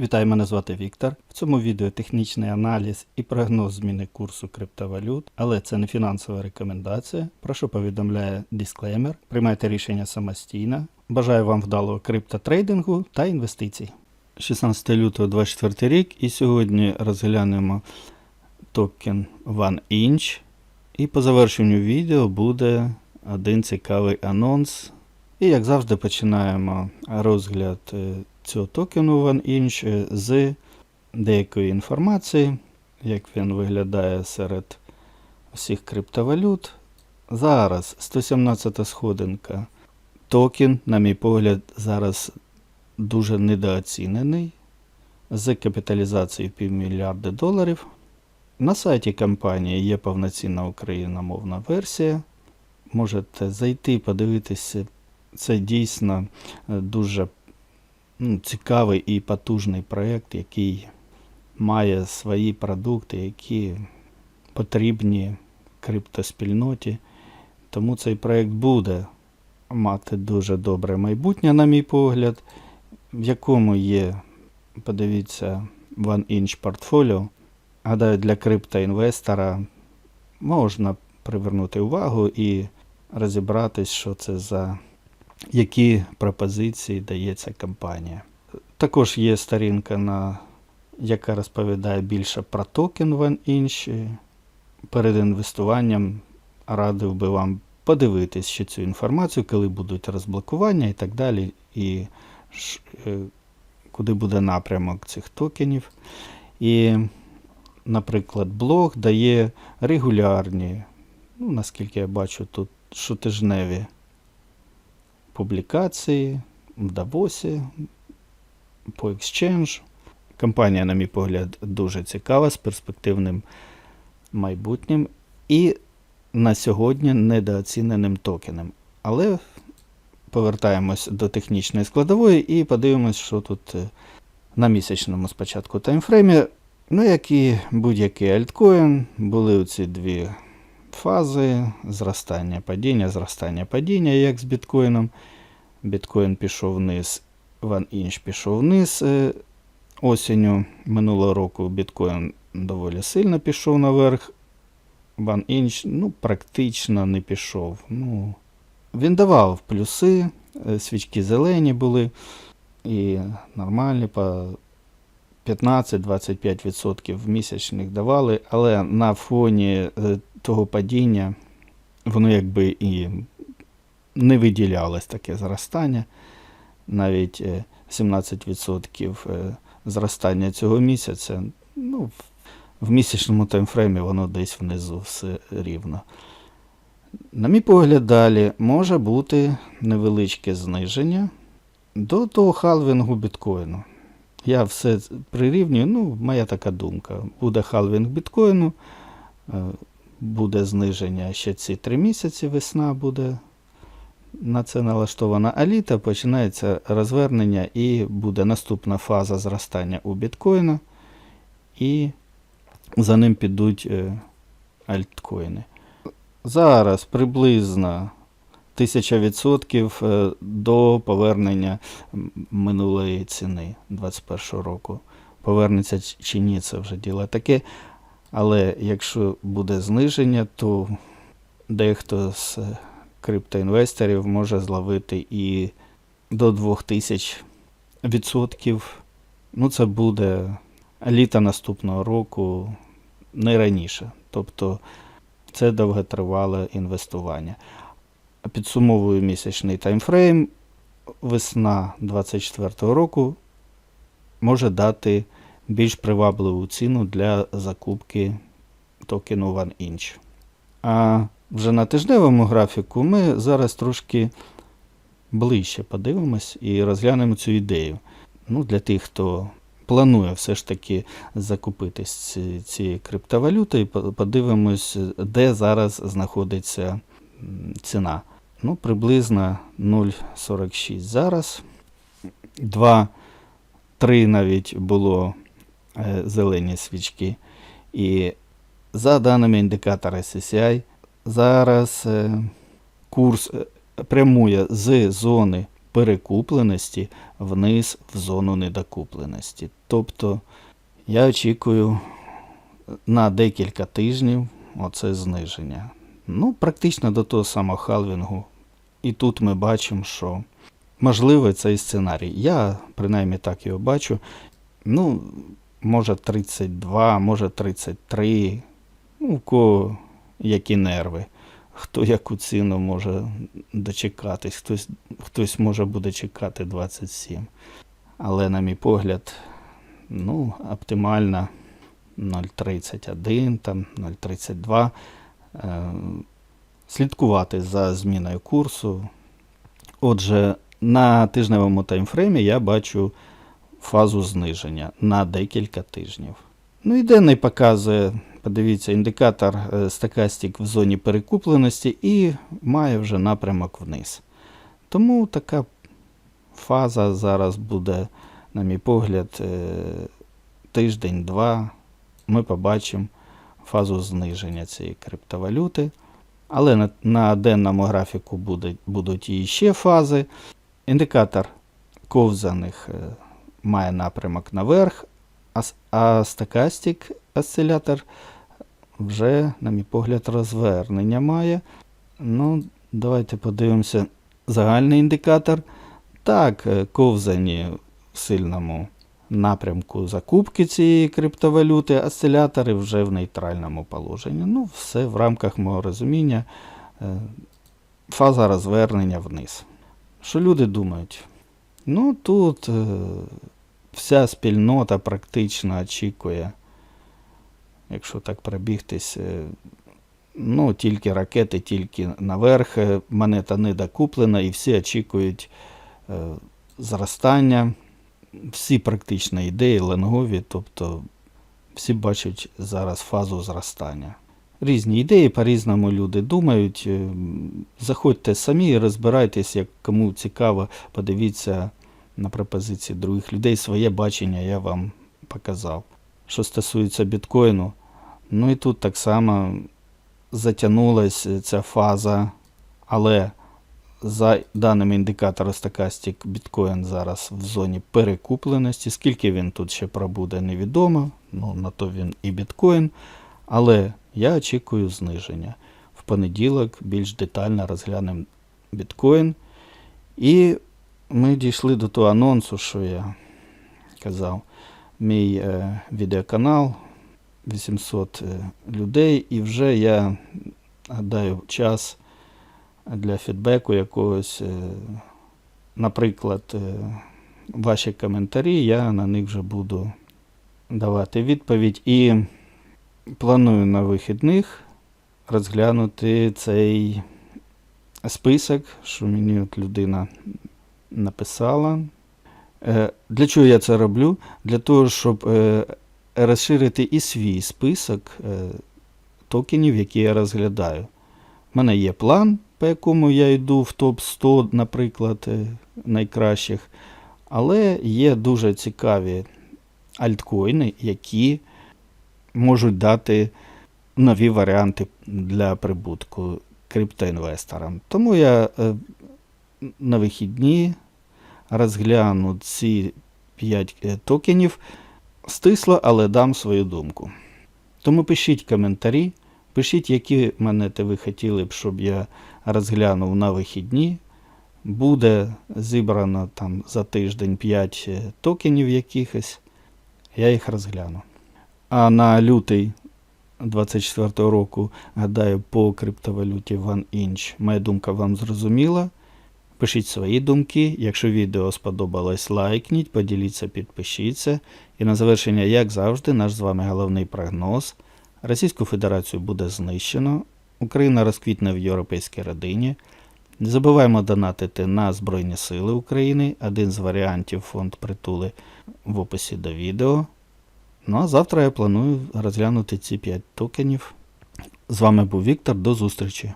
Вітаю, мене звати Віктор. В цьому відео технічний аналіз і прогноз зміни курсу криптовалют, але це не фінансова рекомендація. Прошу повідомляє дисклеймер. Приймайте рішення самостійно. Бажаю вам вдалого криптотрейдингу та інвестицій. 16 лютого 2024 рік і сьогодні розглянемо токен OneInch. І по завершенню відео буде один цікавий анонс. І як завжди починаємо розгляд цього токену OneInch е, з деякої інформації, як він виглядає серед всіх криптовалют. Зараз 117 сходинка. Токен, на мій погляд, зараз дуже недооцінений з капіталізацією півмільярда доларів. На сайті компанії є повноцінна україномовна версія. Можете зайти, подивитися. Це дійсно е, дуже ну, цікавий і потужний проєкт, який має свої продукти, які потрібні криптоспільноті. Тому цей проєкт буде мати дуже добре майбутнє, на мій погляд, в якому є, подивіться, OneInch портфоліо. Гадаю, для криптоінвестора можна привернути увагу і розібратись, що це за які пропозиції дається компанія. Також є сторінка, на, яка розповідає більше про токен OneInch. Перед інвестуванням радив би вам подивитись ще цю інформацію, коли будуть розблокування і так далі, і е, куди буде напрямок цих токенів. І, наприклад, блог дає регулярні, ну, наскільки я бачу, тут щотижневі публікації в Давосі по Exchange. Компанія, на мій погляд, дуже цікава з перспективним майбутнім і на сьогодні недооціненим токеном. Але повертаємось до технічної складової і подивимось, що тут е, на місячному спочатку таймфреймі. Ну, як і будь-який альткоін, були оці дві фази зростання падіння, зростання падіння, як з біткоїном. Біткоін пішов вниз, OneInch пішов вниз. Е, Осінню минулого року біткоін доволі сильно пішов наверх. OneInch ну, практично не пішов. Ну, він давав плюси, е, свічки зелені були і нормальні по 15-25% в місячних давали, але на фоні е, того падіння воно якби і не виділялось таке зростання. Навіть е, 17% е, зростання цього місяця. Ну, в- в місячному таймфреймі воно десь внизу все рівно. На мій погляд, далі може бути невеличке зниження до того халвінгу біткоїну. Я все прирівнюю, ну, моя така думка. Буде халвінг біткоїну, е, буде зниження ще ці три місяці, весна буде на це налаштована, а літо починається розвернення і буде наступна фаза зростання у біткоїна, і за ним підуть е, альткоїни. Зараз приблизно 1000% е, до повернення минулої ціни 2021 року. Повернеться чи ні, це вже діло таке. Але якщо буде зниження, то дехто з е, криптоінвесторів може зловити і до 2000 відсотків. Ну, це буде літо наступного року, не раніше. Тобто це довготривале інвестування. Підсумовую місячний таймфрейм. Весна 2024 року може дати більш привабливу ціну для закупки токену OneInch. А вже на тижневому графіку ми зараз трошки ближче подивимось і розглянемо цю ідею. Ну, для тих, хто планує все ж таки закупитись ці- цією криптовалютою, подивимось, де зараз знаходиться ціна. Ну, приблизно 0,46 зараз. 2, 3 навіть було зелені свічки. І за даними індикатора SSI, зараз е, курс е, прямує з зони перекупленості вниз в зону недокупленості. Тобто я очікую на декілька тижнів оце зниження. Ну, практично до того самого халвінгу. І тут ми бачимо, що можливий цей сценарій. Я принаймні так його бачу. Ну, може 32, може 33. Ну, у кого які нерви. Хто яку ціну може дочекатись, хтось, хтось може буде чекати 27. Але, на мій погляд, ну, оптимально 0,31, там 0,32. Е, слідкувати за зміною курсу. Отже, на тижневому таймфреймі я бачу фазу зниження на декілька тижнів. Ну і денний показує, подивіться, індикатор е, стакастик в зоні перекупленості і має вже напрямок вниз. Тому така фаза зараз буде, на мій погляд, е, тиждень-два. Ми побачимо фазу зниження цієї криптовалюти. Але на, на денному графіку буде, будуть і ще фази. Індикатор ковзаних е, має напрямок наверх, а, с- а осцилятор вже, на мій погляд, розвернення має. Ну, давайте подивимося загальний індикатор. Так, е, ковзані в сильному напрямку закупки цієї криптовалюти, осцилятори вже в нейтральному положенні. Ну, все в рамках мого розуміння. е, Фаза розвернення вниз. Що люди думають? Ну, тут е, вся спільнота практично очікує, якщо так пробігтись, е, ну, тільки ракети, тільки наверх, е, монета не докуплена, і всі очікують е, зростання. Всі практично ідеї ленгові, тобто всі бачать зараз фазу зростання. Різні ідеї, по-різному люди думають. Заходьте самі і розбирайтесь, як кому цікаво, подивіться на пропозиції других людей. Своє бачення я вам показав. Що стосується біткоїну, ну і тут так само затягнулася ця фаза, але за даними індикатора Stochastic, біткоін зараз в зоні перекупленості. Скільки він тут ще пробуде, невідомо. Ну, на то він і біткоін. Але я очікую зниження. В понеділок більш детально розглянемо біткоін. І ми дійшли до того анонсу, що я казав. Мій е, відеоканал 800 е, людей, і вже я гадаю час для фідбеку якогось. е, Наприклад, е, ваші коментарі, я на них вже буду давати відповідь. І планую на вихідних розглянути цей список, що мені от людина написала. Е, Для чого я це роблю? Для того, щоб е, розширити і свій список е, токенів, які я розглядаю. У мене є план, по якому я йду в топ-100, наприклад, найкращих. Але є дуже цікаві альткоїни, які можуть дати нові варіанти для прибутку криптоінвесторам. Тому я на вихідні розгляну ці 5 токенів стисло, але дам свою думку. Тому пишіть коментарі, пишіть, які монети ви хотіли б, щоб я розглянув на вихідні. Буде зібрано там за тиждень 5 токенів якихось. Я їх розгляну. А на лютий 24 року, гадаю, по криптовалюті OneInch моя думка вам зрозуміла. Пишіть свої думки. Якщо відео сподобалось, лайкніть, поділіться, підпишіться. І на завершення, як завжди, наш з вами головний прогноз. Російську Федерацію буде знищено. Україна розквітне в європейській родині. Не забуваємо донатити на Збройні Сили України. Один з варіантів фонд притули в описі до відео. Ну а завтра я планую розглянути ці 5 токенів. З вами був Віктор. До зустрічі!